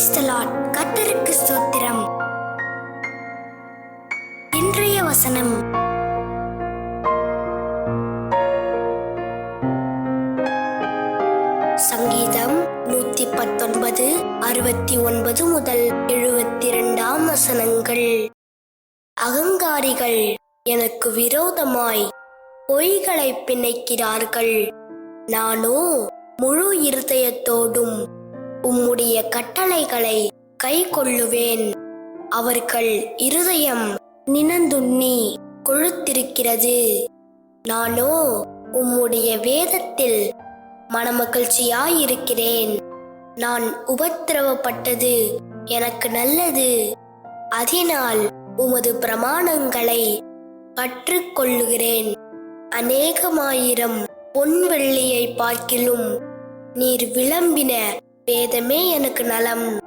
கத்தருக்கு ஸ்தோத்திரம். இன்றைய வசனம். சங்கீதம் நூத்தி பத்தொன்பது அறுபத்தி ஒன்பது முதல் எழுபத்தி இரண்டாம் வசனங்கள். அகங்காரிகள் எனக்கு விரோதமாய் பொய்களை பிணைக்கிறார்கள். நானோ முழு இருதயத்தோடும் உம்முடைய கட்டளைகளை கை கொள்ளுவேன் அவர்கள் இருதயம் நினந்துண்ணி கொழுத்திருக்கிறது. நானோ உம்முடைய வேதத்தில் மனமகிழ்ச்சியாயிருக்கிறேன். நான் உபத்திரவப்பட்டது எனக்கு நல்லது. அதனால் உமது பிரமாணங்களை கற்றுக்கொள்ளுகிறேன். அநேகமாயிரம் பொன் வெள்ளியை பார்க்கிலும் நீர் விளம்பின வேதமே எனக்கு நலம்.